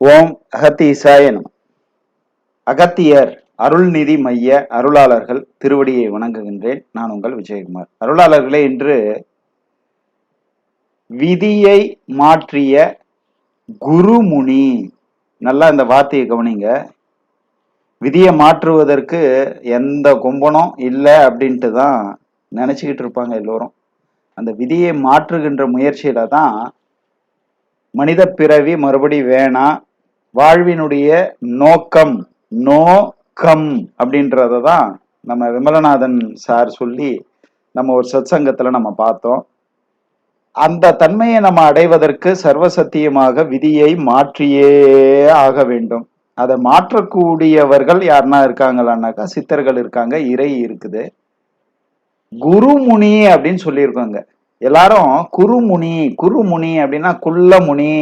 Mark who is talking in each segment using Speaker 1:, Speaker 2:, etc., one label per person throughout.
Speaker 1: ஓம் அகத்தீசாய நம. அகத்தியர் அருள்நிதி மைய அருளாளர்கள் திருவடியை வணங்குகின்றேன். நான் உங்கள் விஜயகுமார். அருளாளர்களே இன்று விதியை மாற்றிய குருமுனி. நல்லா இந்த வார்த்தையை கவனிங்க. விதியை மாற்றுவதற்கு எந்த கும்பனும் இல்லை அப்படின்ட்டு தான் நினச்சிக்கிட்டு இருப்பாங்க எல்லோரும். அந்த விதியை மாற்றுகின்ற முயற்சியில தான் மனித பிறவி மறுபடி வேணாம் வாழ்வினுடைய நோக்கம் நோக்கம் அப்படின்றத தான் நம்ம விமலநாதன் சார் சொல்லி நம்ம ஒரு சத்சங்கத்தில் நம்ம பார்த்தோம். அந்த தன்மையை நம்ம அடைவதற்கு சர்வசத்தியமாக விதியை மாற்றியே ஆக வேண்டும். அதை மாற்றக்கூடியவர்கள் யாருன்னா இருக்காங்களான்னாக்கா சித்தர்கள் இருக்காங்க இறை இருக்குது. குருமுனி அப்படின்னு சொல்லியிருக்காங்க. எல்லாரும் குருமுனி குருமுனி அப்படின்னா குள்ளமுனி.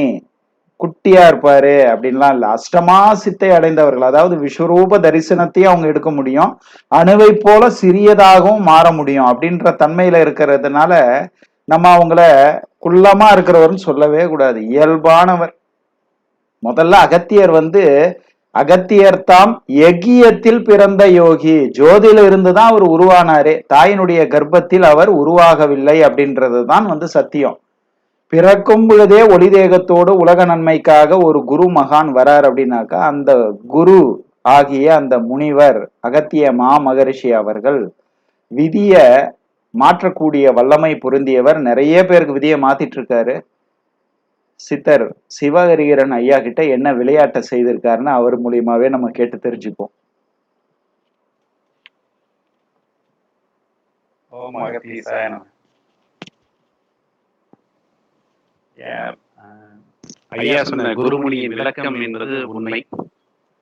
Speaker 1: குட்டியா இருப்பாரு அப்படின்லாம் இல்லை. அஷ்டமா சித்தை அடைந்தவர்கள் அதாவது விஸ்வரூப தரிசனத்தையும் அவங்க எடுக்க முடியும். அணுவை போல சிறியதாகவும் மாற முடியும் அப்படின்ற தன்மையில இருக்கிறதுனால நம்ம அவங்கள குள்ளமா இருக்கிறவர்னு சொல்லவே கூடாது. இயல்பானவர். முதல்ல அகத்தியர் வந்து அகத்தியர் தாம் எகியத்தில் பிறந்த யோகி. ஜோதியில இருந்து தான் அவர் உருவானாரு. தாயினுடைய கர்ப்பத்தில் அவர் உருவாகவில்லை அப்படின்றது தான் வந்து சத்தியம். பிறக்கும் பொழுதே ஒளி தேகத்தோடு உலக நன்மைக்காக ஒரு குரு மகான் வரார் அப்படின்னாக்கா அந்த குரு ஆகிய அந்த முனிவர் அகத்திய மா மகரிஷி அவர்கள் விதிய மாற்றக்கூடிய வல்லமை பொருந்தியவர். நிறைய பேருக்கு விதியை மாத்திட்டு இருக்காரு சித்தர் சிவஹரிகரன் ஐயா கிட்ட என்ன விளையாட்டை செய்திருக்காருன்னு அவர் மூலியமாவே நம்ம கேட்டு தெரிஞ்சுப்போம்
Speaker 2: ஓம் அகத்தீசாயனம் ஐயா சொன்ன குருமுனியின் விளக்கம் என்பது உண்மை.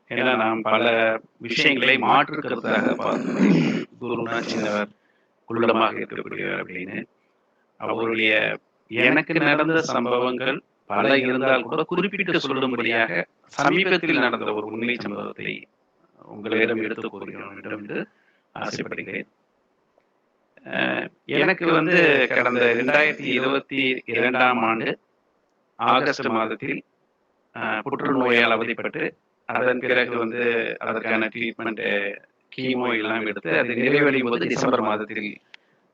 Speaker 2: ஏன்னா நாம் பல விஷயங்களை மாற்று கருத்தாக பார்த்தோம் குருனா சின்னவர் குள்ளமாக இருக்கக்கூடியவர் அப்படின்னு. அவருடைய எனக்கு நடந்த சம்பவங்கள் பல இருந்தால் கூட குறிப்பிட்டு சொல்லும்படியாக சமீபத்தில் நடந்த ஒரு உண்மை சம்பவத்தை உங்களிடம் எடுத்துக் கூறுகிறோம். என்று ஆசைப்படுகிறேன். எனக்கு வந்து கடந்த இரண்டாயிரத்தி இருபத்தி இரண்டாம் ஆண்டு ஆகஸ்ட் மாதத்தில் புற்றுநோயால் அவதிப்பட்டு அதன் பிறகு வந்து அதற்கான ட்ரீட்மெண்ட் கீமோ எல்லாம் எடுத்து அது நிறைவடையும் போது டிசம்பர் மாதத்தில்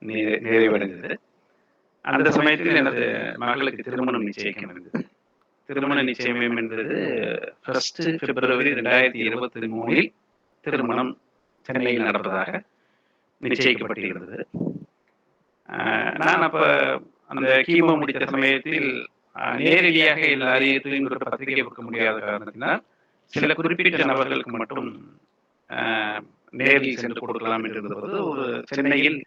Speaker 2: நிறைவடைந்தது. அந்த சமயத்தில் எனது மகளுக்கு திருமணம் நிச்சயிக்க இருந்தது திருமண நிச்சயம் என்பது ஃபர்ஸ்ட் பிப்ரவரி ரெண்டாயிரத்தி இருபத்தி மூணில் திருமணம் சென்னையில் நடப்பதாக நிச்சயிக்கப்பட்டிருந்தது. ஆஹ் நான் அப்ப அந்த கீமோ முடித்த சமயத்தில் நேரடியாக எல்லாரையும் ஒரு பத்திரிகை கொடுக்க முடியாத காரணத்தினால் சில குறிப்பிட்ட நபர்களுக்கு மட்டும் நேரில் சென்று கொடுக்கலாம் என்று இருந்தபோது ஒரு சென்னையில்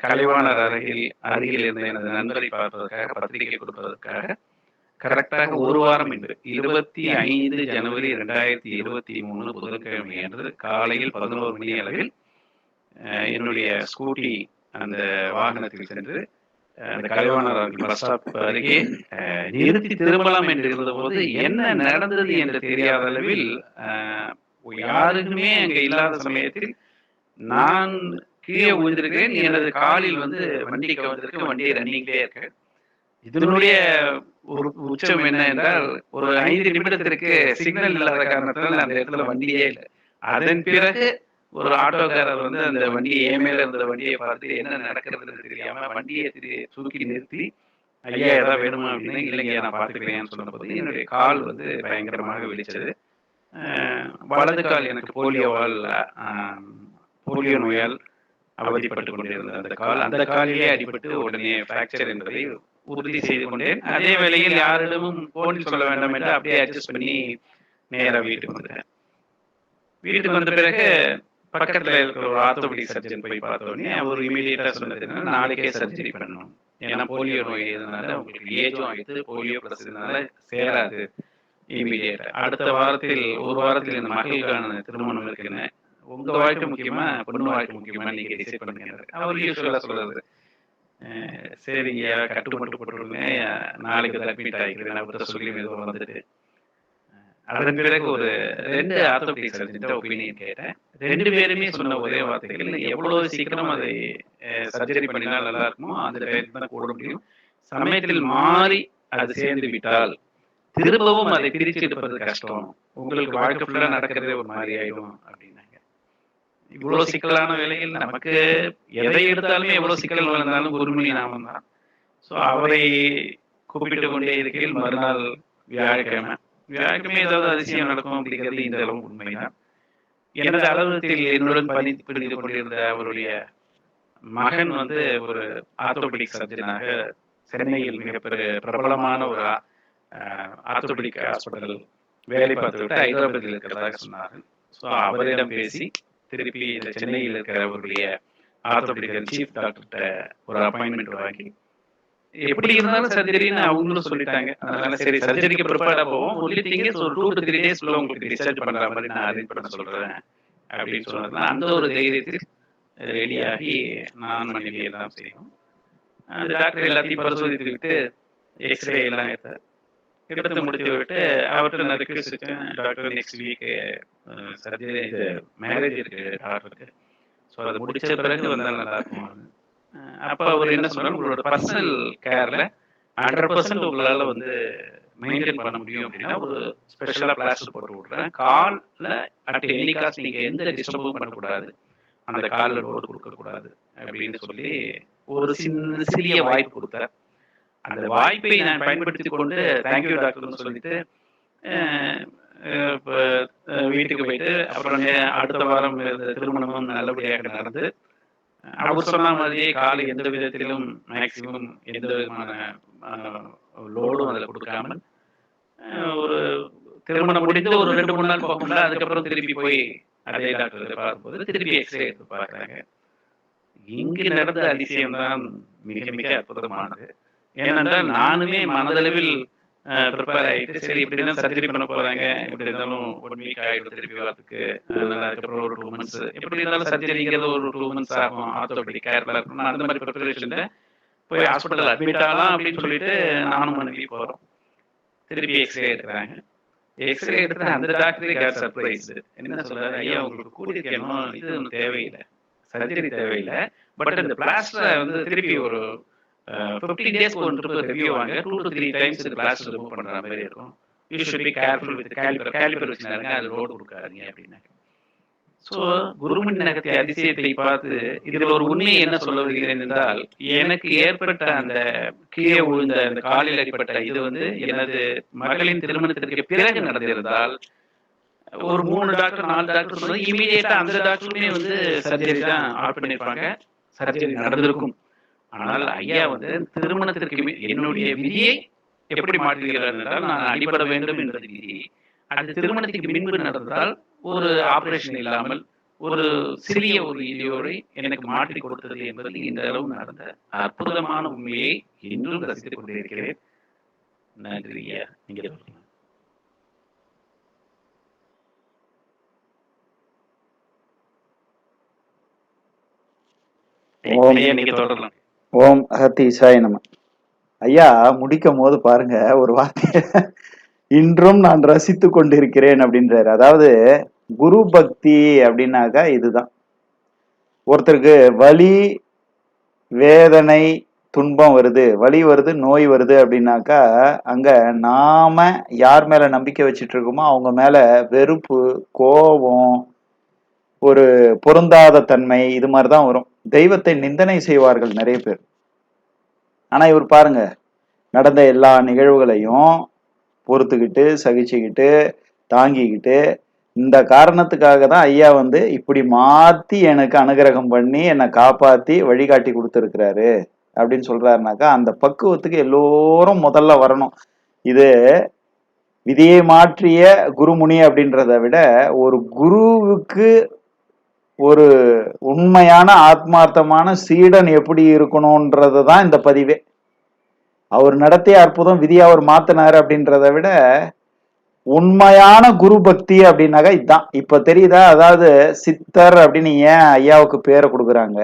Speaker 2: கலைவாணர் அருகில் அருகில் இருந்த எனது நண்பரை பார்ப்பதற்காக பத்திரிகை கொடுப்பதற்காக கரெக்டாக ஒரு வாரம் என்று இருபத்தி ஐந்து ஜனவரி ரெண்டாயிரத்தி இருபத்தி மூணு புதன்கிழமை அன்று காலையில் பதினோரு மணி அளவில் என்னுடைய ஸ்கூட்டி அந்த வாகனத்தில் சென்று அந்த கலைவாணர் பஸ் ஸ்டாப் அருகே நிறுத்தி திரும்பலாம் என்று இருந்தபோது என்ன நடந்தது என்று தெரியாத அளவில் யாருக்குமே அங்க இல்லாத சமயத்தில் நான் கீழே விழுந்திருக்கிறேன் எனது காலில் வந்து வண்டி கவர்ந்திருக்கு வண்டி ரன்னிங்லேயே இருக்கு. இதனுடைய ஒரு உச்சம் என்ன என்றால் ஒரு ஐந்து நிமிடத்திற்கு சிக்னல் இல்லாத காரணத்தால் அந்த இடத்துல வண்டியே இல்லை. அதன் பிறகு ஒரு ஆட்டோக்காரர் வந்து அந்த வண்டியை ஏமையில இருந்த வண்டியை பார்த்து என்ன நடக்கிறதுன்னு தெரியாம வண்டியை சுருக்கி தூக்கி நிறுத்தி ஐயா ஏதாவது வேணுமா? அப்படின்னு இல்லைங்க நான் பார்த்துக்கிறேன்னு சொன்னபோது என்னுடைய கால் வந்து பயங்கரமாக வெளிச்சது வலது கால் எனக்கு போலியோவால் போலியோ நோயால் அவதிப்பட்டு கொண்டிருந்த அந்த கால் அந்த காலிலே அடிபட்டு உடனே பிராக்சர் என்பதை உறுதி செய்து கொண்டேன். அதே வேளையில் யாரிடமும் போனில் சொல்ல வேண்டாம் என்று அப்படியே அட்ஜஸ்ட் பண்ணி நேராக வீட்டுக்கு வந்துட்டேன். வீட்டுக்கு வந்த பிறகு பக்கத்துல இருக்கிற ஒரு ஆர்த்தோபெடிக் சர்ஜன் போய் பார்த்த உடனே அவர் இமீடியட்டா சொன்னது என்னன்னா நாளைக்கே சர்ஜரி பண்ணணும். ஏன்னா போலியோ நோய் இதனால உங்களுக்கு ஏஜும் ஆகிட்டு போலியோ பிளஸ் இதனால சேராது இமீடியட்டா அடுத்த வாரத்தில் ஒரு வாரத்தில் இந்த மகளுக்கான திருமணம் இருக்குன்னு உங்க வாழ்க்கை முக்கியமா? பொண்ணு வாழ்க்கை முக்கியமா நீங்க டிசைட் பண்ணுங்க அவர் யூஸ்வலா சொல்றது சரிங்க கட்டு மட்டும் போட்டுருங்க. நாளைக்கு அட்மிட் ஆகிக்கிறேன் அவர்கிட்ட சொல்லி மெதுவாக வந்துட்டு அதன் பிறகு ஒரு ரெண்டு ஆர்த்தோபெடிக் சர்ஜன் ஒப்பீனியன் கேட்டேன். ரெண்டு பேருமே சொன்ன ஒரே வார்த்தைகள் எவ்வளவு சீக்கிரம் அதை சர்ஜரி பண்ணினால் நல்லா இருக்குமோ அந்த டைம் தான் கூட முடியும். சமயத்தில் மாறி அது சேர்ந்து விட்டால் திரும்பவும் அதை பிரித்து எடுப்பது கஷ்டம். உங்களுக்கு வாழ்க்கை ஃபுல்லா நடக்கிறதே ஒரு மாதிரி ஆயிடும் அப்படின்னாங்க. இவ்வளவு சிக்கலான வேலைகள் நமக்கு எதை எடுத்தாலுமே எவ்வளவு சிக்கல் வந்தாலும் குருமணி நாமம் தான் ஸோ அவரை கூப்பிட்டு கொண்டே இருக்கையில் மறுநாள் வியாழக்கிழமை வியாழக்கிழமை ஏதாவது அதிசயம் நடக்கும் அப்படிங்கிறது இந்த அளவு உண்மைதான். எனது அலுவலகத்தில் என்னுடன் பணி புரிந்து கொண்டிருந்த அவருடைய மகன் வந்து ஒரு ஆர்த்தோபெடிக் சர்ஜனாக சென்னையில் மிகப்பெரிய பிரபலமான ஒரு ஆர்த்தோபெடிக் ஹாஸ்பிட்டல் வேலை பார்த்து விட்டு ஹைதராபாத்தில் இருக்கிறதாக சொன்னார்கள் ஸோ அவரிடம் பேசி திருப்பி இந்த சென்னையில் இருக்கிற அவருடைய ஆர்த்தோபெடிக் சீஃப் டாக்டர்கிட்ட ஒரு அப்பாயின்மெண்ட் வாங்கி எப்படி இருந்தாலும் சர்ஜரின்னு அவங்களும் சொல்லிட்டாங்க. அதனால சரி சர்ஜரிக்கு ப்ரிப்பேர்டா போவோம். ஒன்லி திங்கஸ் ஒரு டூ டு த்ரீ டேஸ்க்குள்ள உங்களுக்கு டிஸ்சார்ஜ் பண்ற மாதிரி நான் அரேஞ்ச் பண்ண சொல்றேன் அப்படின்னு சொன்னதுல அந்த ஒரு தைரியத்தில் ரெடியாகி நான் மனைவி எல்லாம் செய்யணும். அந்த டாக்டர் எல்லாத்தையும் பரிசோதித்து விட்டு எக்ஸ்ரே எல்லாம் எடுத்தார் எடுத்து முடித்து விட்டு அவர்கிட்ட நான் ரிக்வெஸ்ட் வச்சேன் doctor next week surgery marriage இருக்கு டாக்டருக்கு ஸோ அது முடிச்ச பிறகு வந்தால் நல்லா இருக்கும்? அப்ப அவர் என்ன சொல்றாரு? உங்களோட பர்சனல் கேர்ல ஹண்ட்ரட் பர்சன்ட் உங்களால வந்து மெயின்டைன் பண்ண முடியும் அப்படின்னா ஒரு ஸ்பெஷலா பிளாஸ்டர் போட்டு விடுறேன். காலில் அட் எனி காஸ்ட் நீங்க எந்த டிஸ்டர்பும் பண்ணக்கூடாது. அந்த காலில் ரோடு கொடுக்க கூடாது அப்படின்னு சொல்லி ஒரு சின்ன சிறிய வாய்ப்பு கொடுத்தார். அந்த வாய்ப்பை நான் பயன்படுத்தி கொண்டு தேங்க்யூ டாக்டர்னு சொல்லிட்டு வீட்டுக்கு போயிட்டு அப்புறம் அடுத்த வாரம் திருமணமும் நல்லபடியாக நடந்து அவர் சொன்ன மாதிரியே காலை எந்த விதத்திலும் மேக்சிமம் எந்த விதமான லோடும் அதில் கொடுக்காமல் ஒரு திருமணம் முடிந்து ஒரு ரெண்டு மூணு நாள் போகும்ல அதுக்கப்புறம் திருப்பி போய் அதே டாக்டர் பார்க்கும்போது திருப்பி எக்ஸ்ரே எடுத்து பார்க்குறாங்க. இங்கு நடந்த அதிசயம் தான் மிக மிக அற்புதமானது. ஏனென்றால் நானுமே மனதளவில் ப்ரிப்பேர் ஆகிட்டு சரி இப்படி தான் சர்ஜரி பண்ண போறாங்க. எப்படி இருந்தாலும் ஒன் வீக் ஆகிடும் திருப்பி வரதுக்கு அதனால அதுக்கப்புறம் ஒரு டூ மந்த்ஸ் எப்படி இருந்தாலும் சர்ஜரிங்கிறது ஒரு டூ மந்த்ஸ் ஆகும். ஆர்த்தோபெடிக் கேர்ல இருக்கணும். அந்த மாதிரி ப்ரிப்பரேஷன்ல போய் ஹாஸ்பிட்டல் அட்மிட் ஆகலாம் அப்படின்னு சொல்லிட்டு நானும் மனைவி போறோம். திருப்பி எக்ஸ்ரே எடுக்கிறாங்க. எக்ஸ்ரே எடுத்து அந்த டாக்டரே கேர் சர்ப்ரைஸ் என்ன சொல்றாரு? ஐயா உங்களுக்கு கூட்டிருக்கணும் இது ஒன்றும் தேவையில்லை. சர்ஜரி தேவையில்லை. பட் இந்த பிளாஸ்டரை வந்து திருப்பி ஒரு ஃபிஃப்டீன் டேஸ்க்கு ஒன் ட்ரிப் ரிவ்யூ வாங்க. டூ டு த்ரீ டைம்ஸ் இந்த பிளாஸ்டர் ரிமூவ் பண்ற மாதிரி இருக்கும். You should be careful with caliper caliper வச்சுனாருங்க அது ரோடு கொடுக்காதீங்க அப்படின்னாங்க ஸோ குருமணி நகத்தை அதிசயத்தை பார்த்து இதில் ஒரு உண்மையை என்ன சொல்ல வருகிறேன் என்றால் எனக்கு ஏற்பட்ட அந்த கீழே விழுந்த அந்த காலில் அடிப்பட்ட இது வந்து எனது மகளின் திருமணத்திற்கு பிறகு நடந்திருந்தால் ஒரு மூணு டாக்டர் நாலு டாக்டர் இமீடியட்டா அந்த டாக்டருமே வந்து சர்ஜரி தான் ஆட் பண்ணிருப்பாங்க சர்ஜரி நடந்திருக்கும் ஆனால் ஐயா வந்து திருமணத்திற்கு என்னுடைய விதியை எப்படி மாற்றுகிறார் என்றால் நான் அடிபட வேண்டும் என்பது விதி. அந்த திருமணத்துக்கு முன்பு நடந்தால் ஒரு ஆபரேஷன் இல்லாமல் ஒரு சிறிய ஒரு இடியோரை எனக்கு மாற்றி கொடுத்தது என்பது இந்த அளவு நடந்த அற்புதமான உண்மையை இன்றும் ரசித்துக் கொண்டிருக்கிறேன். நன்றி. ஐயா. நீங்க தொடரலாம்.
Speaker 1: ஓம் அகத்தி இசாய நம. ஐயா முடிக்கும் போது பாருங்க ஒரு வார்த்தை. இன்றும் நான் ரசித்து கொண்டிருக்கிறேன் அப்படின்றாரு. அதாவது குரு பக்தி அப்படின்னாக்கா இதுதான். ஒருத்தருக்கு வலி வேதனை துன்பம் வருது. வலி வருது நோய் வருது அப்படின்னாக்கா அங்க நாம யார் மேல நம்பிக்கை வச்சிட்டு இருக்கோமோ அவங்க மேல வெறுப்பு கோபம் ஒரு பொருந்தாத தன்மை இது மாதிரி தான் வரும். தெய்வத்தை நிந்தனை செய்வார்கள் நிறைய பேர். ஆனா இவர் பாருங்க நடந்த எல்லா நிகழ்வுகளையும் பொறுத்துக்கிட்டு சகிச்சுக்கிட்டு தாங்கிக்கிட்டு இந்த காரணத்துக்காக தான் ஐயா வந்து இப்படி மாத்தி எனக்கு அனுகிரகம் பண்ணி என்னை காப்பாத்தி வழிகாட்டி கொடுத்துருக்கிறாரு அப்படின்னு சொல்றாருனாக்கா அந்த பக்குவத்துக்கு எல்லோரும் முதல்ல வரணும். இது விதியை மாற்றிய குருமுனி அப்படின்றத விட ஒரு குருவுக்கு ஒரு உண்மையான ஆத்மார்த்தமான சீடன் எப்படி இருக்கணும்ன்றது தான் இந்த பதிவே. அவர் நடத்திய அற்புதம் விதியை அவர் மாத்தினார் அப்படின்றத விட உண்மையான குரு பக்தி அப்படின்னாக்கா இதுதான் இப்ப தெரியுதா? அதாவது சித்தர் அப்படின்னு ஏன் ஐயாவுக்கு பேரை கொடுக்குறாங்க?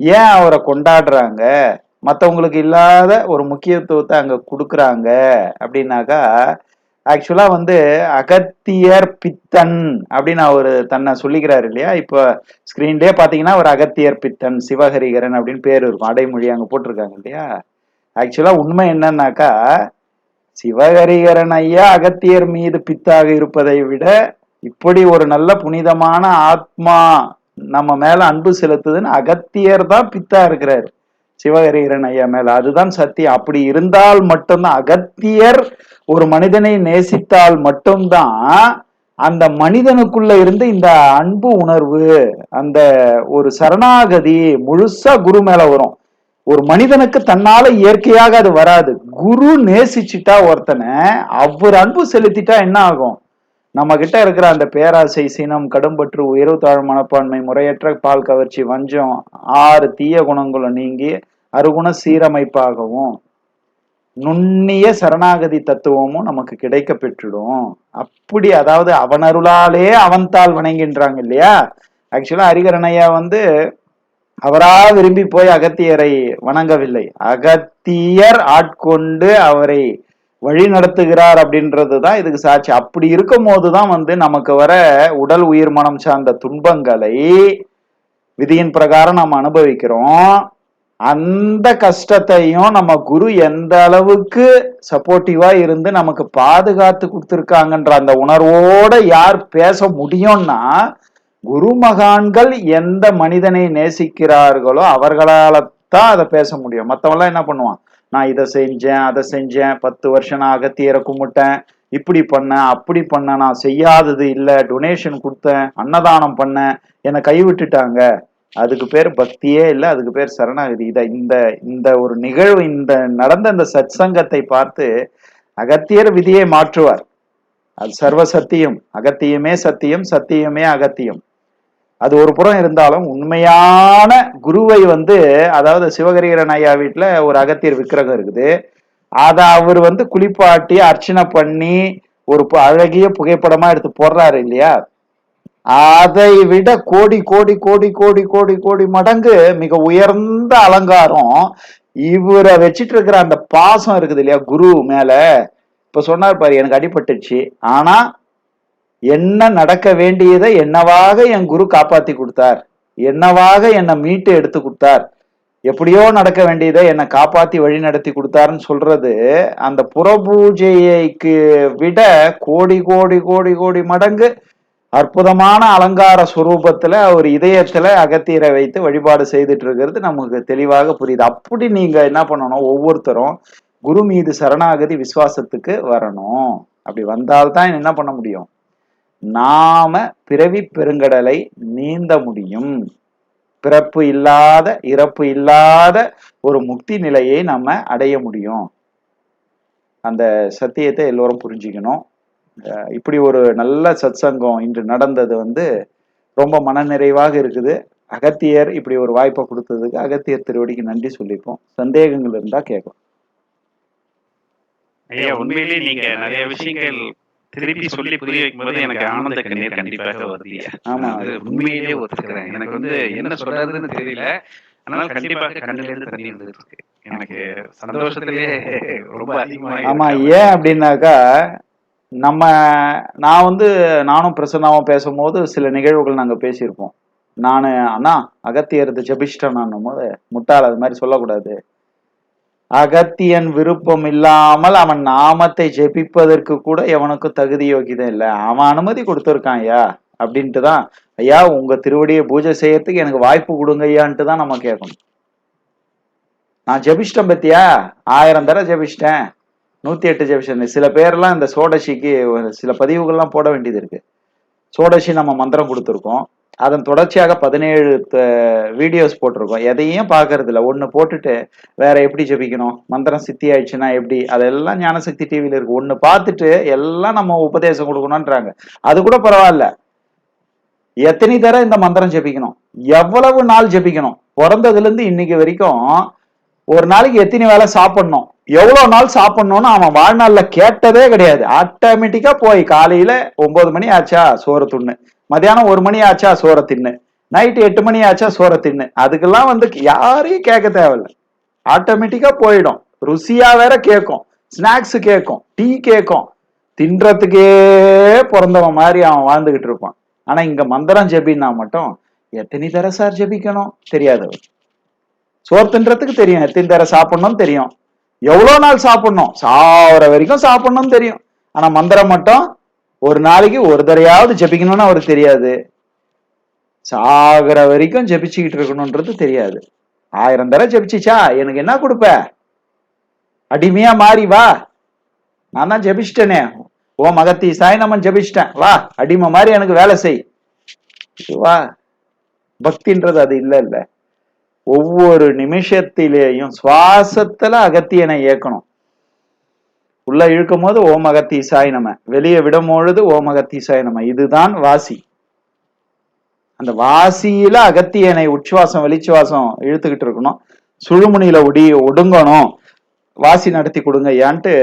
Speaker 1: ஏன் அவரை கொண்டாடுறாங்க? மற்றவங்களுக்கு இல்லாத ஒரு முக்கியத்துவத்தை அங்க கொடுக்குறாங்க அப்படின்னாக்கா ஆக்சுவலா வந்து அகத்தியர் பித்தன் அப்படின்னு அவர் தன்னை சொல்லிக்கிறாரு இல்லையா? இப்போ ஸ்கிரீன்லேயே பார்த்தீங்கன்னா ஒரு அகத்தியர் பித்தன் சிவஹரிகரன் அப்படின்னு பேர் இருக்கும். அடைமொழி அங்கே போட்டிருக்காங்க இல்லையா? ஆக்சுவலா உண்மை என்னன்னாக்கா சிவஹரிகரன் ஐயா அகத்தியர் மீது பித்தாக இருப்பதை விட இப்படி ஒரு நல்ல புனிதமான ஆத்மா நம்ம மேல அன்பு செலுத்துதுன்னு அகத்தியர் தான் பித்தா இருக்கிறாரு. சிவகரிகரன் ஐயா மேல. அதுதான் சத்தியம். அப்படி இருந்தால் மட்டும்தான் அகத்தியர் ஒரு மனிதனை நேசித்தால் மட்டும்தான் அந்த மனிதனுக்குள்ள இருந்து இந்த அன்பு உணர்வு அந்த ஒரு சரணாகதி முழுசா குரு மேல வரும். ஒரு மனிதனுக்கு தன்னால இயற்கையாக அது வராது. குரு நேசிச்சுட்டா ஒருத்தனை அவர் அன்பு செலுத்திட்டா என்ன ஆகும்? நம்ம கிட்ட இருக்கிற அந்த பேராசை சினம் கடும்பற்று உயர்வு தாழ் மனப்பான்மை முறையற்ற பால் கவர்ச்சி வஞ்சம் ஆறு தீய குணங்களும் நீங்கி அருகுண சீரமைப்பாகவும் நுண்ணிய சரணாகதி தத்துவமும் நமக்கு கிடைக்க பெற்றுடும் அப்படி அதாவது அவன் அருளாலே அவன் வணங்கின்றாங்க இல்லையா? ஆக்சுவலா ஹரிகரணையா வந்து அவரா விரும்பி போய் அகத்தியரை வணங்கவில்லை. அகத்தியர் ஆட்கொண்டு அவரை வழி நடத்துகிறார் அப்படின்றது தான் இதுக்கு சாட்சி. அப்படி இருக்கும் போதுதான் வந்து நமக்கு வர உடல் உயிர் மனம் சார்ந்த துன்பங்களை விதியின் பிரகாரம் நம்ம அனுபவிக்கிறோம். அந்த கஷ்டத்தையும் நம்ம குரு எந்த அளவுக்கு சப்போர்ட்டிவா இருந்து நமக்கு பாதுகாத்து கொடுத்துருக்காங்கன்ற அந்த உணர்வோட யார் பேச முடியும்னா குரு மகான்கள் எந்த மனிதனை நேசிக்கிறார்களோ அவர்களால தான் அதை பேச முடியும். மத்தவன்லாம் என்ன பண்ணுவான்? நான் இதை செஞ்சேன் அதை செஞ்சேன் பத்து வருஷம் நான் அகத்தியரை கும்பிட்டேன் இப்படி பண்ணேன் அப்படி பண்ணேன் நான் செய்யாதது இல்லை டொனேஷன் கொடுத்தேன் அன்னதானம் பண்ணேன் என்னை கைவிட்டுட்டாங்க. அதுக்கு பேர் பக்தியே இல்லை அதுக்கு பேர் சரணாகதி. இதை இந்த இந்த ஒரு நிகழ்வு இந்த நடந்த இந்த சத்சங்கத்தை பார்த்து அகத்தியர் விதியை மாற்றுவார். அது சர்வ சத்தியம். அகத்தியமே சத்தியம் சத்தியமே அகத்தியம். அது ஒரு புறம் இருந்தாலும் உண்மையான குருவை வந்து அதாவது சிவகரிகரன் ஐயா வீட்டில் ஒரு அகத்தியர் விக்கிரகம் இருக்குது. அதை அவர் வந்து குளிப்பாட்டி அர்ச்சனை பண்ணி ஒரு அழகிய புகைப்படமா எடுத்து போடுறாரு இல்லையா? அதை விட கோடி கோடி கோடி கோடி கோடி கோடி மடங்கு மிக உயர்ந்த அலங்காரம் இவரை வச்சிட்டு இருக்கிற அந்த பாசம் இருக்குது இல்லையா குரு மேல. இப்ப சொன்னார் பாரு எனக்கு அடிபட்டுச்சு ஆனா என்ன நடக்க வேண்டியதை என்னவாக என் குரு காப்பாத்தி கொடுத்தார்? என்னவாக என்னை மீட்டு எடுத்து கொடுத்தார்? எப்படியோ நடக்க வேண்டியதை என்னை காப்பாத்தி வழி நடத்தி கொடுத்தாருன்னு சொல்றது அந்த புறபூஜைக்கு விட கோடி கோடி கோடி கோடி மடங்கு அற்புதமான அலங்கார சுரூபத்துல அவர் இதயத்துல அகத்தியரை வைத்து வழிபாடு செய்துட்டு இருக்கிறது நமக்கு தெளிவாக புரியுது. அப்படி நீங்க என்ன பண்ணணும்? ஒவ்வொருத்தரும் குரு மீது சரணாகதி விசுவாசத்துக்கு வரணும். அப்படி வந்தால்தான் என்ன பண்ண முடியும்? நாம பிறவி பெருங்கடலை நீந்த முடியும். பிறப்பு இல்லாத இறப்பு இல்லாத ஒரு முக்தி நிலையை நம்ம அடைய முடியும். அந்த சத்தியத்தை எல்லோரும் புரிஞ்சுக்கணும். இப்படி ஒரு நல்ல சத்சங்கம் இன்று நடந்தது வந்து ரொம்ப மனநிறைவாக இருக்குது. அகத்தியர் இப்படி ஒரு வாய்ப்பை கொடுத்ததுக்கு அகத்தியர் திருவடிக்கு நன்றி சொல்லிப்போம். சந்தேகங்கள் இருந்தா கேட்கும்
Speaker 2: ஐயா உண்மையிலேயே நீங்க நிறைய விஷயங்கள் திருப்பி சொல்லி புரிய வைக்கும்போது எனக்கு ஆனந்த கண்ணீர் கண்டிப்பாக வருது.
Speaker 1: ஆமா.
Speaker 2: அது உண்மையிலேயே ஒத்துக்கிறேன். எனக்கு வந்து என்ன சொல்றதுன்னு தெரியல. ஆனால் கண்டிப்பாக கண்ணில இருந்து தண்ணீர் வந்துட்டு இருக்கு. எனக்கு சந்தோஷத்திலேயே ரொம்ப அதிகமா
Speaker 1: ஆமா. ஏன் அப்படின்னாக்கா நம்ம நான் வந்து நானும் பிரசன்னாவும் பேசும்போது சில நிகழ்வுகள் நாங்கள் பேசியிருப்போம். நான் அண்ணா அகத்தியரது ஜபிஷ்டனான்னும் போது முட்டாள் அது மாதிரி சொல்லக்கூடாது. அகத்தியன் விருப்பம் இல்லாமல் அவன் நாமத்தை ஜெபிப்பதற்கு கூட எவனுக்கு தகுதி யோகிதம் இல்லை. அவன் அனுமதி கொடுத்துருக்கான் ஐயா. அப்படின்ட்டு தான் ஐயா உங்க திருவடியை பூஜை செய்யறதுக்கு எனக்கு வாய்ப்பு கொடுங்க ஐயான்ட்டு தான் நம்ம கேட்கணும். நான் ஜெபிச்சிட்டேன் பத்தியா? ஆயிரம் தடவை ஜெபிச்சிட்டேன். நூத்தி எட்டு ஜெபிஷன். சில பேர்லாம் இந்த சோடசிக்கு சில பதிவுகள்லாம் போட வேண்டியது இருக்கு. சோடசி நம்ம மந்திரம் கொடுத்துருக்கோம். அதன் தொடர்ச்சியாக பதினேழு வீடியோஸ் போட்டிருக்கோம். எதையும் பார்க்கறது இல்லை ஒன்று போட்டுட்டு வேற எப்படி ஜெபிக்கணும்? மந்திரம் சித்தி ஆயிடுச்சுன்னா எப்படி? அதெல்லாம் ஞானசக்தி டிவியில் இருக்கு. ஒன்று பார்த்துட்டு எல்லாம் நம்ம உபதேசம் கொடுக்கணும்ன்றாங்க. அது கூட பரவாயில்ல. எத்தனை தடவை இந்த மந்திரம் ஜெபிக்கணும்? எவ்வளவு நாள் ஜெபிக்கணும்? பிறந்ததுல இருந்து இன்னைக்கு வரைக்கும் ஒரு நாளைக்கு எத்தனை வேளை சாப்பிடணும்? எவ்வளவு நாள் சாப்பிடணும்னு அவன் வாழ்நாளில் கேட்டதே கிடையாது. ஆட்டோமேட்டிக்கா போய் காலையில ஒன்பது மணி ஆச்சா சோற துண்ணு மதியானம் ஒரு மணி ஆச்சா சோற தின்னு. நைட்டு எட்டு மணி ஆச்சா சோற தின்னு. அதுக்கெல்லாம் வந்து யாரையும் கேட்க தேவையில்ல. ஆட்டோமேட்டிக்கா போயிடும். ருசியா வேற கேட்கும். ஸ்நாக்ஸ் கேட்கும். டீ கேட்கும். தின்றதுக்கே பிறந்தவன் மாதிரி அவன் வாழ்ந்துகிட்டு இருப்பான். ஆனா இங்க மந்திரம் ஜெபின்னா மட்டும் எத்தனை தர சார் ஜெபிக்கணும்? தெரியாதவர் சோறு தின்றதுக்கு தெரியும் எத்தனை தர சாப்பிடணும் தெரியும். எவ்வளோ நாள் சாப்பிடணும்? சாவர வரைக்கும் சாப்பிடணும் தெரியும். ஆனா மந்திரம் மட்டும் ஒரு நாளைக்கு ஒரு தடையாவது ஜெபிக்கணும்னு அவருக்கு தெரியாது. சாகிற வரைக்கும் ஜபிச்சுக்கிட்டு இருக்கணும்ன்றது தெரியாது. ஆயிரம் தடவை ஜெபிச்சிச்சா? எனக்கு என்ன கொடுப்ப? அடிமையா மாறி வா. நான் தான் ஜெபிச்சிட்டேனே. ஓ மகத்தி சாய் நம்ம ஜெபிச்சிட்டேன். வா அடிமை மாதிரி எனக்கு வேலை செய். வா. பக்தின்றது அது இல்லை இல்லை. ஒவ்வொரு நிமிஷத்திலேயும் சுவாசத்துல அகத்தியனை இயக்கணும். உள்ள இழுக்கும் போது ஓம் அகத்தி சாய் நம வெளியே விடும் பொழுது ஓம் அகத்தி சாய் நம. இதுதான் வாசி. அந்த வாசியில அகத்தியனை உச்சுவாசம் வெளிச்சுவாசம் இழுத்துக்கிட்டு இருக்கணும். சுழுமுனியில ஒடி ஒடுங்கணும். வாசி நடத்தி கொடுங்க ஏன்ட்டு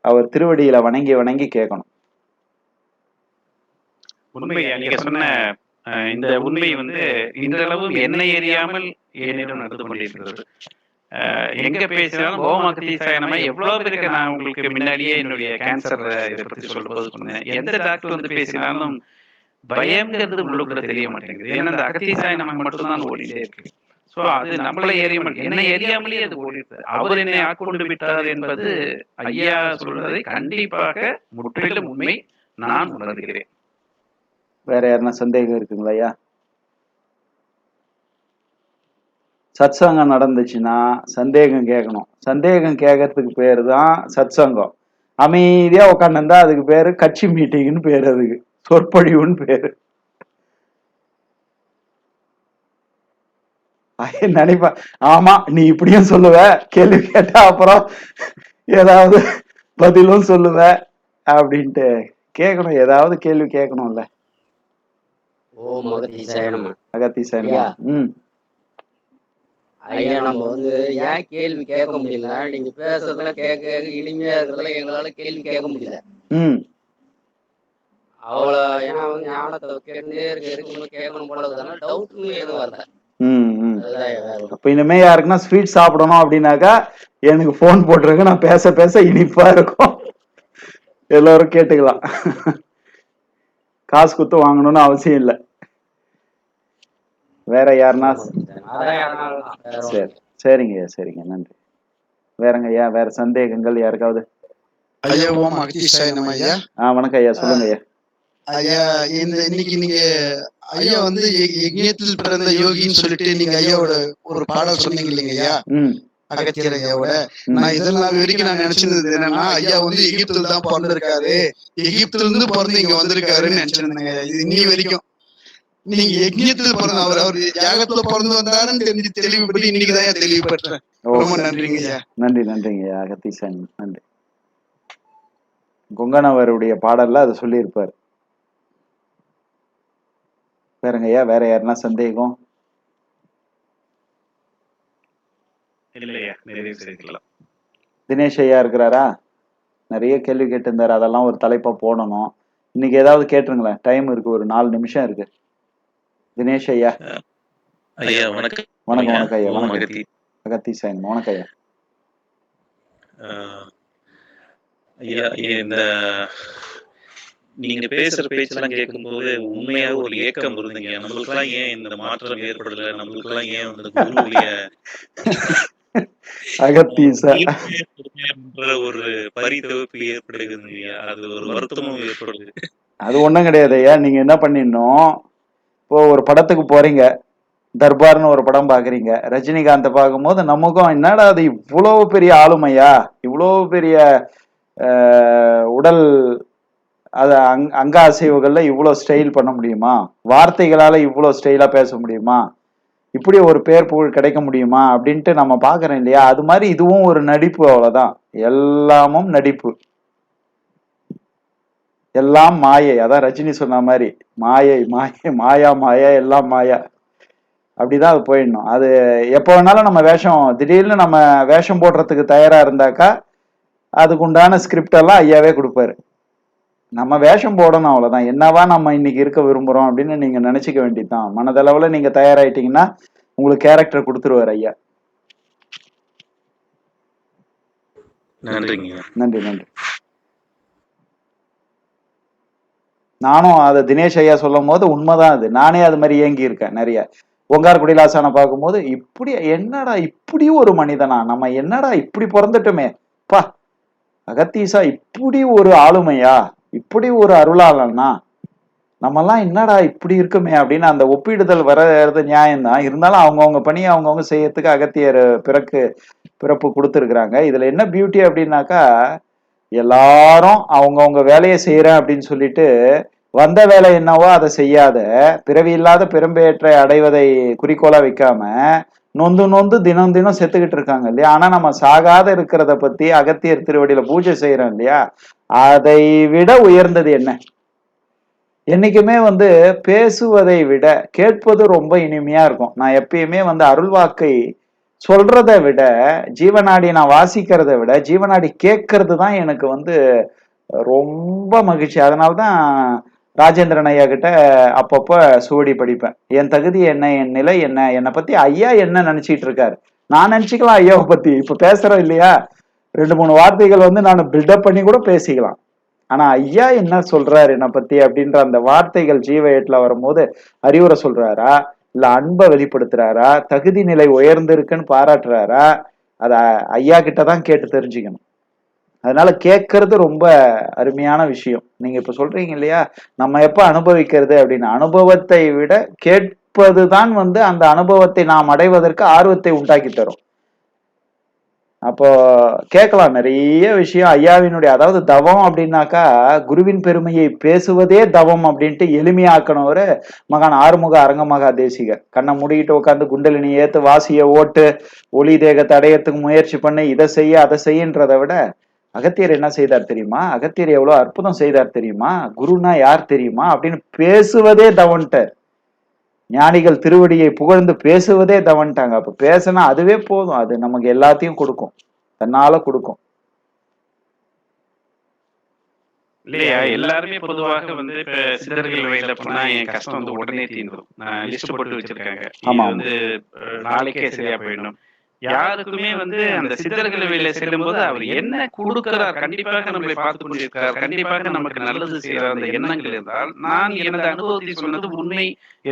Speaker 1: அவர் திருவடியில வணங்கி வணங்கி கேட்கணும்.
Speaker 2: உண்மையா? நீங்க சொன்ன இந்த உண்மை வந்து இன்றளவும் என்னை எரியாமல் என்னிடம் நடந்து கொண்டிருக்கிறது. எங்க பேசினாலும் கோமாக்தி சாயனமா எவ்வளவு பேருக்கு நான் உங்களுக்கு முன்னாடியே என்னுடைய கேன்சர் இதை பத்தி சொல்லும்போது சொன்னேன். எந்த டாக்டர் வந்து பேசினாலும் பயம்ங்கிறது உள்ளுக்குள்ள தெரிய மாட்டேங்குது. ஏன்னா அந்த அகத்தி சாயனமா மட்டும்தான் ஓடிட்டே இருக்கு. சோ அது நம்மளை எரிய என்னை எரியாமலே அது ஓடிடுது. அவர் என்னை ஆட்கொண்டு விட்டார் என்பது ஐயா சொல்றதை கண்டிப்பாக முற்றிலும் உண்மை நான் உணர்கிறேன்.
Speaker 1: வேற யாருனா சந்தேகம் இருக்குங்களையா சத் சத்சங்கம் நடந்துச்சுன்னா சந்தேகம் கேட்கணும். சந்தேகம் கேட்கறதுக்கு பேர் தான் சத்சங்கம். அமைதியா உட்காந்துருந்தா அதுக்கு பேரு கட்சி மீட்டிங்னு பேரு அதுக்கு. சொற்பொழிவுன்னு பேரு. ஐயா நினைப்பா. ஆமா நீ இப்படியும் சொல்லுவ. கேள்வி கேட்டா அப்புறம் ஏதாவது பதிலும் சொல்லுவ அப்படின்ட்டு கேட்கணும். ஏதாவது கேள்வி கேட்கணும்ல.
Speaker 3: ஓம்
Speaker 1: அகத்தீசன்
Speaker 3: ஐயா.
Speaker 1: ம்.
Speaker 3: ஐயா நம்ம வந்து ஏன் கேள்வி கேட்க முடியல. நீங்க பேசுறதுல கேட்க இனிமையா இருக்கிறதுல எங்களால கேள்வி கேட்க முடியல.
Speaker 1: ம்.
Speaker 3: அவ்வளோ ஏன்னா வந்து ஞானத்தை கேட்டுட்டே இருக்க இருக்கும்போது கேட்கணும் போல டவுட்னு எதுவும் வரல.
Speaker 1: அப்ப இனிமே யாருக்குன்னா ஸ்வீட் சாப்பிடணும் அப்படின்னாக்கா எனக்கு ஃபோன் போட்டுருங்க நான் பேச பேச இனிப்பா இருக்கும். எல்லாரும் கேட்டுக்கலாம். காசு குத்து வாங்கணும்னு அவசியம் இல்லை. வேற யாருன்னா சரி சரிங்க ஐயா சரிங்க நன்றி. வேறங்க ஐயா வேற சந்தேகங்கள் யாருக்காவது?
Speaker 4: ஐயா ஓம் நம்ம ஐயா
Speaker 1: ஆ வணக்கம் ஐயா சொல்லுங்க ஐயா.
Speaker 4: ஐயா இந்த இன்னைக்கு நீங்க ஐயா வந்து ய- யஜ்ஞத்தில் பிறந்த யோகின்னு சொல்லிட்டு நீங்க ஐயாவோட ஒரு பாடல் சொன்னீங்க இல்லைங்க ஐயா?
Speaker 1: ம்.
Speaker 4: அகத்தியர் ஐயாவோட. நான் இதெல்லாம் வரைக்கும் நான் நினைச்சிருந்தது என்னன்னா ஐயா வந்து எகிப்துல தான் பிறந்திருக்காரு. எகிப்துல இருந்து பிறந்து இங்க வந்திருக்காருன்னு நினைச்சிருந்தேங்க. இது இன்னி வரைக்கும். நீங்க யஜ்ஞத்துல பிறந்த அவர் அவர் யாகத்துல பிறந்து வந்தாருன்னு தெரிஞ்சு தெளிவுபடி இன்னைக்கு தான் தெளிவு பெற்றேன்
Speaker 1: ஓ
Speaker 4: ரொம்ப நன்றிங்க
Speaker 1: நன்றி நன்றிங்க ஐயா. அகத்தீசன் நன்றி. கொங்கணவருடைய பாடல்ல அதை சொல்லியிருப்பார். வேறங்க ஐயா வேற யாருன்னா சந்தேகம்? தினேஷ் ஐயா இருக்கிறாரா? நிறைய கேள்வி கேட்டிருந்தாரு. அதெல்லாம் ஒரு தலைப்பா போடணும். இன்னைக்கு ஏதாவது கேட்டுருங்களேன். டைம் இருக்கு ஒரு நாலு நிமிஷம் இருக்கு. தினேஷ் ஐயா.
Speaker 5: ஐயா வணக்கம்.
Speaker 1: வணக்கம். வணக்கம் ஐயா வணக்கம்
Speaker 5: அகத்தி.
Speaker 1: அகத்தீசன் வணக்கம் ஐயா.
Speaker 5: ஆஹ் ஐயா இந்த நீங்க பேசுற பேச்செல்லாம் கேட்கும்போது உண்மையா ஒரு ஏக்கம் இருந்தீங்க. நம்மளுக்கெல்லாம் ஏன் இந்த மாற்றம் ஏற்படல? நம்மளுக்கெல்லாம் ஏன் அந்த குருவுடைய ஒரு பரிதவிப்பு ஏற்படுகிறது அது ஒரு வருத்தமும் ஏற்படுது.
Speaker 1: அது ஒண்ணும் கிடையாது ஐயா. நீங்க என்ன பண்ணிடணும் இப்போ ஒரு படத்துக்கு போறீங்க தர்பார்னு ஒரு படம் பாக்குறீங்க ரஜினிகாந்தை பார்க்கும்போது நமக்கும் என்னடா அது இவ்வளவு பெரிய ஆளுமையா? இவ்வளவு பெரிய உடல் அது அங் அங்க அசைவுகள்ல இவ்வளவு ஸ்டைல் பண்ண முடியுமா? வார்த்தைகளால இவ்வளவு ஸ்டைலா பேச முடியுமா? இப்படி ஒரு பேர் புகழ் கிடைக்க முடியுமா? அப்படின்ட்டு நம்ம பாக்குறோம் இல்லையா? அது மாதிரி இதுவும் ஒரு நடிப்பு அவ்வளவுதான். எல்லாமும் நடிப்பு. எல்லாம் மாயை. அதான் ரஜினி சொன்ன மாதிரி. மாயை மாயை மாயா மாயா எல்லாம் மாயா. அப்படிதான் அது போயிடணும். அது எப்போ வேணாலும் நம்ம வேஷம் திடீர்னு நம்ம வேஷம் போடுறதுக்கு தயாரா இருந்தாக்கா அதுக்கு உண்டான ஸ்கிரிப்ட் எல்லாம் ஐயாவே கொடுப்பாரு. நம்ம வேஷம் போடணும் அவ்வளவுதான். என்னவா நம்ம இன்னைக்கு இருக்க விரும்புறோம் அப்படின்னு நீங்க நினைச்சுக்க வேண்டியதுதான். மனதளவுல நீங்க தயாராயிட்டீங்கன்னா உங்களுக்கு கேரக்டர் கொடுத்துருவாரு ஐயா.
Speaker 5: நன்றிங்க.
Speaker 1: நன்றி நன்றி. நானும் அதை தினேஷ் ஐயா சொல்லும் போது உண்மைதான் அது. நானே அது மாதிரி இயங்கி இருக்கேன் நிறைய. ஒங்கார் குடிலாசான பார்க்கும்போது இப்படி என்னடா இப்படி ஒரு மனிதனா? நம்ம என்னடா இப்படி பிறந்துட்டோமே? பா அகத்தீசா இப்படி ஒரு ஆளுமையா? இப்படி ஒரு அருளாளனா? நம்மலாம் என்னடா இப்படி இருக்குமே அப்படின்னு அந்த ஒப்பிடுதல் வர்றது நியாயம்தான். இருந்தாலும் அவங்கவுங்க பணியை அவங்கவுங்க செய்யறதுக்கு அகத்தியர் பிறக்கு பிறப்பு கொடுத்துருக்குறாங்க. இதுல என்ன பியூட்டி அப்படின்னாக்கா எல்லாரும் அவங்கவுங்க வேலையை செய்யறேன் அப்படின்னு சொல்லிட்டு வந்த வேலை என்னவோ அதை செய்யாத பிறவி இல்லாத பெரும்பேற்றை அடைவதை குறிக்கோளா வைக்காம நொந்து நொந்து தினம் தினம் செத்துக்கிட்டு இருக்காங்க இல்லையா? ஆனா நம்ம சாகாத இருக்கிறத பத்தி அகத்தியர் திருவடியில பூஜை செய்யறோம் இல்லையா? அதை விட உயர்ந்தது என்ன? என்றைக்குமே வந்து பேசுவதை விட கேட்பது ரொம்ப இனிமையாக இருக்கும். நான் எப்பயுமே வந்து அருள்வாக்கை சொல்றதை விட ஜீவநாடி நான் வாசிக்கிறதை விட ஜீவநாடி கேட்கறது தான் எனக்கு வந்து ரொம்ப மகிழ்ச்சி. அதனால்தான் ராஜேந்திரன் ஐயா கிட்ட அப்பப்போ சுவடி படிப்பேன். என் தகுதி என்ன என் நிலை என்ன என்னை பத்தி ஐயா என்ன நினைச்சிட்டு இருக்காரு? நான் நினைச்சுக்கலாம் ஐயாவை பத்தி. இப்ப பேசுறோம் இல்லையா? ரெண்டு மூணு வார்த்தைகள் வந்து நான் பில்டப் பண்ணி கூட பேசிக்கலாம். ஆனா ஐயா என்ன சொல்றாரு என்னை பத்தி அப்படின்ற அந்த வார்த்தைகள் ஜீவ எட்டுல வரும்போது அறிவுரை சொல்றாரா? இல்ல அன்பை வெளிப்படுத்துறாரா? தகுதி நிலை உயர்ந்திருக்குன்னு பாராட்டுறாரா? அத ஐயா கிட்ட தான் கேட்டு தெரிஞ்சுக்கணும். அதனால கேட்கறது ரொம்ப அருமையான விஷயம். நீங்க இப்ப சொல்றீங்க இல்லையா? நம்ம எப்ப அனுபவிக்கிறது அப்படின்னு? அனுபவத்தை விட கேட்பதுதான் வந்து அந்த அனுபவத்தை நாம் அடைவதற்கு ஆர்வத்தை உண்டாக்கி தரும். அப்போ கேட்கலாம். நிறைய விஷயம். ஐயாவினுடைய அதாவது தவம் அப்படின்னாக்கா குருவின் பெருமையை பேசுவதே தவம் அப்படின்ட்டு எளிமையாக்கணவர் மகான் ஆறுமுக அரங்கமகா தேசிகர் கண்ணை மூடிக்கிட்டு உட்காந்து குண்டலினி ஏத்து வாசிய ஓட்டு ஒளி தேகத்தை அடையறதுக்கு முயற்சி பண்ணி இதை செய்ய அதை செய்யன்றதை விட அகத்தியர் என்ன செய்தார் தெரியுமா? அகத்தியர் எவ்வளவு அற்புதம் செய்தார் தெரியுமா? குருனா யார் தெரியுமா? அப்படின்னு பேசுவதே தவன்ட்டார் ஞானிகள் திருவடியை புகழ்ந்து பேசுவதே தவன்ட்டாங்க. அப்ப பேசினா அதுவே போதும். அது நமக்கு எல்லாத்தையும் கொடுக்கும். தன்னால கொடுக்கும்.
Speaker 2: இல்லையா? எல்லாருமே பொதுவாக வந்து இப்ப சித்தர்கள் வயல போனா என் கஷ்டம் வந்து உடனே தீர்ந்துடும் லிஸ்ட் போட்டு வச்சிருக்காங்க.
Speaker 1: ஆமா.
Speaker 2: வந்து நாளைக்கே சரியா போயிடும் யாருக்குமே வந்து அந்த சித்தர்கள் வழியில செல்லும் போது அவர் என்ன கொடுக்கிறார்? கண்டிப்பாக நம்மளை பார்த்து கொண்டிருக்கிறார் கண்டிப்பாக நமக்கு நல்லது செய்யற அந்த எண்ணங்கள் இருந்தால் நான் எனது அனுபவத்தை சொன்னது உண்மை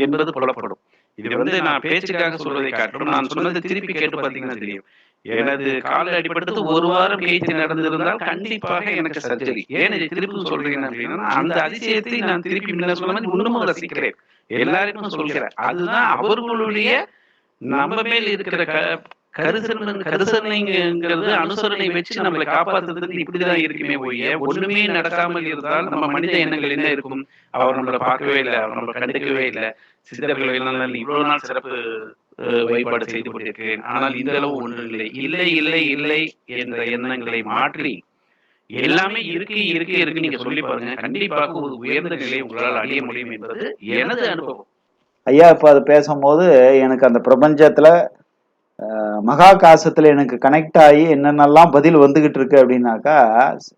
Speaker 2: என்பது புலப்படும். இது வந்து நான் பேச்சுக்காக சொல்வதை காட்டும் நான் சொன்னது திருப்பி கேட்டு பார்த்தீங்கன்னா தெரியும். எனது கால அடிபட்டது ஒரு வாரம் பேச்சு நடந்திருந்தால் கண்டிப்பாக எனக்கு சர்ஜரி ஏன் இதை திருப்பி சொல்றேன் அப்படின்னா அந்த அதிசயத்தை நான் திருப்பி முன்ன சொன்ன மாதிரி இன்னமும் ரசிக்கிறேன் எல்லாருக்கும் சொல்கிறேன். அதுதான் அவர்களுடைய நம்ம மேல் இருக்கிற க கருசனைங்கிறது அனுசரணை வச்சு நம்மளை காப்பாத்துறதுக்கு இப்படிதான் இருக்குமே போய் ஒண்ணுமே நடக்காமல் இருந்தால் நம்ம மனித எண்ணங்கள் என்ன இருக்கும்? அவர் நம்மளை பார்க்கவே இல்லை அவர் நம்மளை கண்டுக்கவே இல்லை. சித்தர்கள் எல்லாம் இவ்வளவு நாள் சிறப்பு வழிபாடு செய்து கொண்டிருக்கிறேன். ஆனால் இந்த அளவு ஒன்றும் இல்லை. இல்லை இல்லை இல்லை என்ற எண்ணங்களை மாற்றி எல்லாமே இருக்கு இருக்கு இருக்கு நீங்க சொல்லி பாருங்க. கண்டிப்பாக ஒரு உயர்ந்த நிலை உங்களால் அடைய முடியும் என்பது எனது அனுபவம்.
Speaker 1: ஐயா இப்ப அது பேசும்போது எனக்கு அந்த பிரபஞ்சத்துல மகாகாசத்தில் எனக்கு கனெக்ட் ஆகி என்னென்னலாம் பதில் வந்துகிட்டு இருக்கு அப்படின்னாக்கா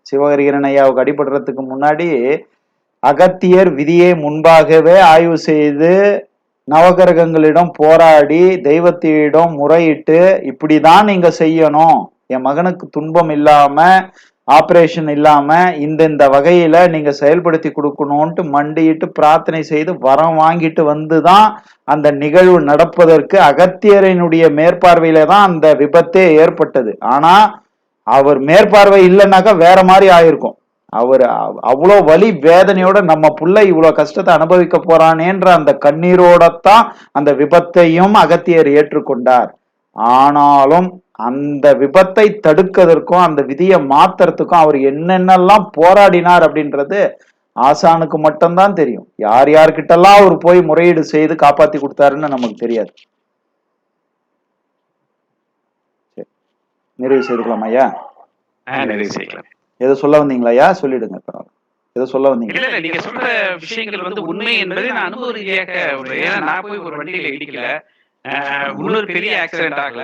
Speaker 1: சிவகரிகரன் ஐயாவுக்கு அடிபடுறதுக்கு முன்னாடி அகத்தியர் விதியை முன்பாகவே ஆய்வு செய்து நவகிரகங்களிடம் போராடி தெய்வத்திடம் முறையிட்டு இப்படிதான் நீங்க செய்யணும். என் மகனுக்கு துன்பம் இல்லாம ஆப்ரேஷன் இல்லாம இந்த இந்த வகையில நீங்க செயல்படுத்தி கொடுக்கணும்ட்டு மண்டியிட்டு பிரார்த்தனை செய்து வரம் வாங்கிட்டு வந்துதான் அந்த நிகழ்வு நடப்பதற்கு அகத்தியரினுடைய மேற்பார்வையில தான் அந்த விபத்தே ஏற்பட்டது. ஆனா அவர் மேற்பார்வை இல்லைன்னாக்கா வேற மாதிரி ஆயிருக்கும். அவர் அவ்வளோ வலி வேதனையோட நம்ம புள்ள இவ்வளோ கஷ்டத்தை அனுபவிக்க போறானேன்ற அந்த கண்ணீரோடத்தான் அந்த விபத்தையும் அகத்தியர் ஏற்றுக்கொண்டார். ஆனாலும் அந்த விபத்தை தடுக்கிறதுக்கும் அந்த விதியை மாத்துறதுக்கும் அவர் என்னென்னலாம் போராடினார் அப்படின்றது ஆசானுக்கு மட்டும்தான் தெரியும். யார் யார்கிட்டலாம் அவர் போய் முறையீடு செய்து காப்பாத்தி கொடுத்தாருன்னு நமக்கு தெரியாது. சரி. நிறைவு செய்துக்கலாம் ஐயா.
Speaker 2: நிறைவு செய்யலாம்.
Speaker 1: எதை சொல்ல வந்தீங்களா ஐயா? சொல்லிடுங்க. பரவாயில்ல எதை சொல்ல வந்தீங்க?
Speaker 2: இல்ல நீங்க சொல்ற விஷயங்கள் வந்து உண்மை என்பதை நான் அனுபவ ரீதியாக ஏன்னா நான் போய் ஒரு வண்டியில இடிக்கல. இன்னொரு பெரிய ஆக்சிடென்ட் ஆகல.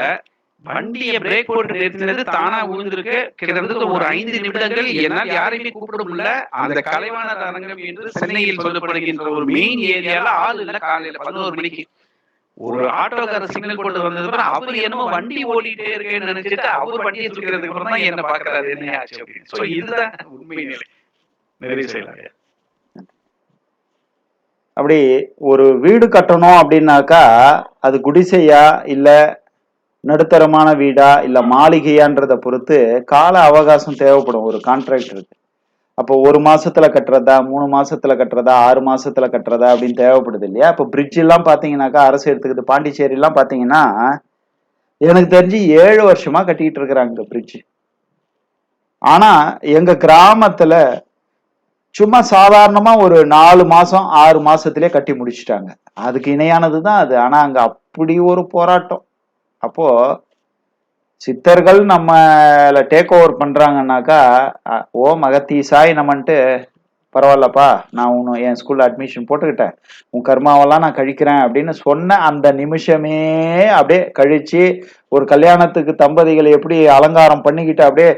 Speaker 2: வண்டியை பிரேக் போட்டு நிறுத்தினது தானா விழுந்திருக்கு. கிட்டத்தட்ட ஒரு ஐந்து நிமிடங்கள் என்னால் யாரையுமே கூப்பிட முடியல. அந்த கலைவாணர் அரங்கம் என்று சென்னையில் சொல்லப்படுகின்ற ஒரு மெயின் ஏரியால ஆள் இல்ல காலையில பதினோரு மணிக்கு. ஒரு ஆட்டோக்கார சிக்னல் கொண்டு வந்தது அப்புறம் அவர் என்னமோ வண்டி ஓடிட்டே இருக்கேன்னு நினைச்சிட்டு அவர் வண்டியை தூக்கிறதுக்கு அப்புறம் தான் என்ன பாக்குறாரு என்ன ஆச்சு அப்படின்னு. சோ இதுதான் உண்மை நிலை. நிறைவு செய்யலாம்.
Speaker 1: அப்படி ஒரு வீடு கட்டணும் அப்படின்னாக்கா அது குடிசையா இல்ல நடுத்தரமான வீடா இல்லை மாளிகையான்றதை பொறுத்து கால அவகாசம் தேவைப்படும். ஒரு கான்ட்ராக்டருக்கு அப்போ ஒரு மாசத்துல கட்டுறதா மூணு மாசத்துல கட்டுறதா ஆறு மாசத்துல கட்டுறதா அப்படின்னு தேவைப்படுது இல்லையா? இப்போ பிரிட்ஜ் எல்லாம் பார்த்தீங்கன்னாக்கா அரசு எடுத்துக்குது. பாண்டிச்சேரி எல்லாம் பார்த்தீங்கன்னா எனக்கு தெரிஞ்சு ஏழு வருஷமா கட்டிக்கிட்டு இருக்கிறாங்க பிரிட்ஜ் ஆனா எங்க கிராமத்துல சும்மா சாதாரணமா ஒரு நாலு மாசம் ஆறு மாசத்திலே கட்டி முடிச்சிட்டாங்க. அதுக்கு இணையானது தான் அது. ஆனா அங்க அப்படி ஒரு போராட்டம். அப்போ சித்தர்கள் நம்மள டேக் ஓவர் பண்றாங்கன்னாக்கா ஓ ஓ மகத்தீசாய் நம்மன்ட்டு பரவாயில்லப்பா நான் உன் என் ஸ்கூல்ல அட்மிஷன் போட்டுக்கிட்டேன். உன் கர்மாவெல்லாம் நான் கழிக்கிறேன் அப்படின்னு சொன்ன அந்த நிமிஷமே அப்படியே கழிச்சு ஒரு கல்யாணத்துக்கு தம்பதிகளை எப்படி அலங்காரம் பண்ணிக்கிட்டு அப்படியே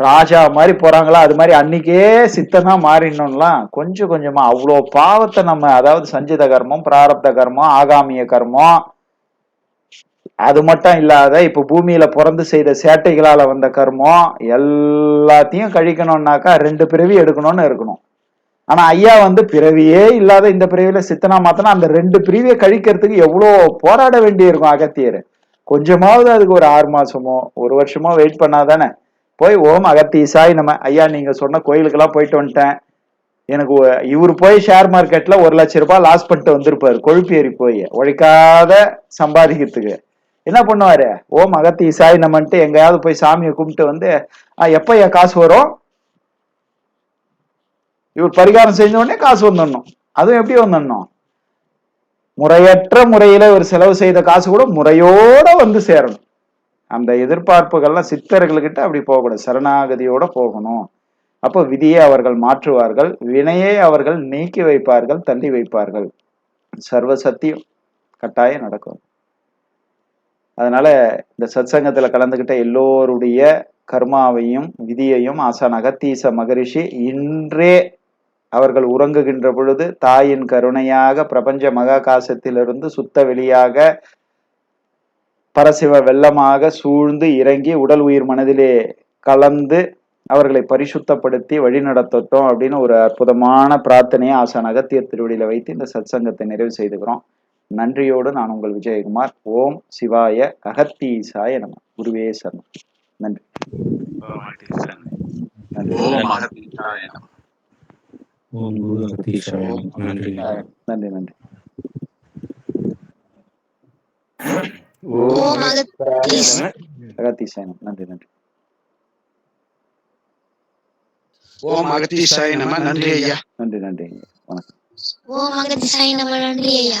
Speaker 1: ராஜா மாதிரி போறாங்களா அது மாதிரி அன்னைக்கே சித்தனா மாறினோம்லாம் கொஞ்சம் கொஞ்சமா அவ்வளோ பாவத்தை நம்ம அதாவது சஞ்சித கர்மம் பிராரப்த கர்மம் ஆகாமிய கர்மம் அது மட்டும் இல்லாத இப்ப பூமியில பிறந்து செய்த சேட்டைகளால வந்த கர்மம் எல்லாத்தையும் கழிக்கணும்னாக்கா ரெண்டு பிறவி எடுக்கணும்னு இருக்கணும். ஆனா ஐயா வந்து பிறவியே இல்லாத இந்த பிறவியில சித்தனா மாத்தனா அந்த ரெண்டு பிரிவியை கழிக்கிறதுக்கு எவ்வளோ போராட வேண்டியிருக்கும் அகத்தியர். கொஞ்சமாவது அதுக்கு ஒரு ஆறு மாசமோ ஒரு வருஷமோ வெயிட் பண்ணாதானே. போய் ஓம் அகத்தீசாய் நம்ம ஐயா நீங்க சொன்ன கோயிலுக்கெல்லாம் போயிட்டு வந்துட்டேன். எனக்கு இவர் போய் ஷேர் மார்க்கெட்ல ஒரு லட்ச ரூபாய் லாஸ் பண்ணிட்டு வந்திருப்பாரு கொழுப்பேறி போய். உழைக்காத சம்பாதிக்கிறதுக்கு. என்ன பண்ணுவாரு? ஓம் அகத்தீசாய் நம்மன்ட்டு எங்கேயாவது போய் சாமியை கும்பிட்டு வந்து "ஆ, என் காசு வரும்? இவர் பரிகாரம் செஞ்ச உடனே காசு வந்துடணும். அதுவும் எப்படி வந்துடணும்? முறையற்ற முறையில ஒரு செலவு செய்த காசு கூட முறையோட வந்து சேரணும். அந்த எதிர்பார்ப்புகள்லாம் சித்தர்கள்கிட்ட அப்படி போகக்கூடாது. சரணாகதியோட போகணும். அப்போ விதியை அவர்கள் மாற்றுவார்கள். வினையை அவர்கள் நீக்கி வைப்பார்கள் தள்ளி வைப்பார்கள். சர்வ சத்தியம் கட்டாயம் நடக்கும். அதனால இந்த சத்சங்கத்தில் கலந்துக்கிட்ட எல்லோருடைய கர்மாவையும் விதியையும் ஆசான் அகத்தீச மகரிஷி இன்றே அவர்கள் உறங்குகின்ற பொழுது தாயின் கருணையாக பிரபஞ்ச மகாகாசத்திலிருந்து சுத்த வெளியாக பரசிவ வெள்ளமாக சூழ்ந்து இறங்கி உடல் உயிர் மனதிலே கலந்து அவர்களை பரிசுத்தப்படுத்தி வழிநடத்தட்டும் அப்படின்னு ஒரு அற்புதமான பிரார்த்தனையை ஆசான் அகத்தியர் திருவடியில் வைத்து இந்த சத்சங்கத்தை நிறைவு செய்துக்கிறோம். நன்றியோடு நான் உங்கள் விஜயகுமார். ஓம் சிவாய அகத்தீசாய நம. குருவே சரணம். நன்றி. நன்றி.
Speaker 6: நன்றி.
Speaker 1: நன்றி நன்றி.
Speaker 7: ஓம்
Speaker 1: அகத்தீசாய நன்றி நன்றி.
Speaker 4: ஓம் அகத்தீசாய நம. நன்றி ஐயா.
Speaker 1: நன்றி நன்றி. வணக்கம்.
Speaker 7: ஓம் அகத்தீசாய நம. நன்றி ஐயா.